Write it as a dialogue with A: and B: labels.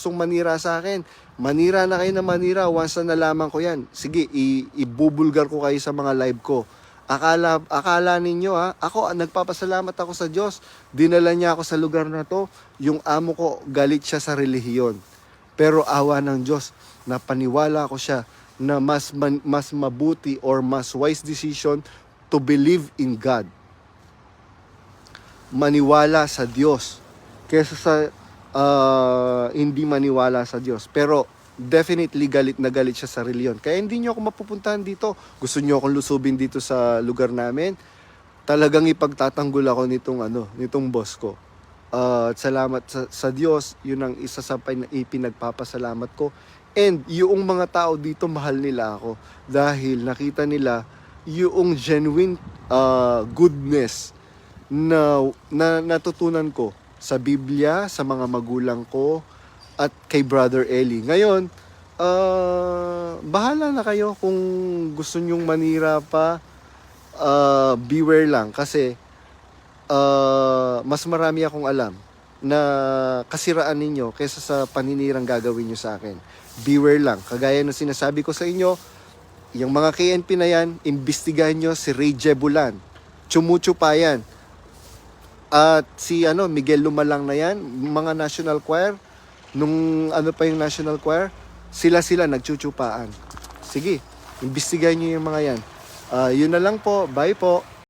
A: gustong manira sa akin. Manira na kayo na manira once na nalaman ko yan. Sige, ibubulgar ko kayo sa mga live ko. Akala, akala ninyo ha, ako nagpapasalamat ako sa Diyos. Dinala niya ako sa lugar na to. Yung amo ko, galit siya sa relihiyon. Pero awa ng Diyos, napaniwala ko siya na mas, man- mas mabuti or mas wise decision to believe in God. Maniwala sa Diyos kesa sa ah, hindi maniwala sa Diyos. Pero definitely galit na galit siya sa reliyon. Kaya hindi niyo ako mapupuntahan dito. Gusto niyo akong lusubin dito sa lugar namin. Talagang ipagtatanggol ako nitong ano, nitong boss ko. At salamat sa, sa Diyos, yun ang isa sa pin- ipinagpapasalamat ko. And yung mga tao dito mahal nila ako dahil nakita nila yung genuine ah, goodness na, na natutunan ko sa Biblia, sa mga magulang ko, at kay Brother Eli. Ngayon, ah, bahala na kayo kung gusto nyong manira pa, ah, beware lang kasi ah, mas marami akong alam na kasiraan ninyo kaysa sa paninirang gagawin nyo sa akin. Beware lang. Kagaya ng sinasabi ko sa inyo, yung mga KNP na yan, imbestigahan nyo si Ray Jebulan. Chumuchu pa yan. At si ano, Miguel Lumalang na yan, mga National Choir, nung ano pa yung National Choir, sila-sila nagchuchupaan. Sige, imbestigahan nyo yung mga yan. Ah, yun na lang po. Bye po.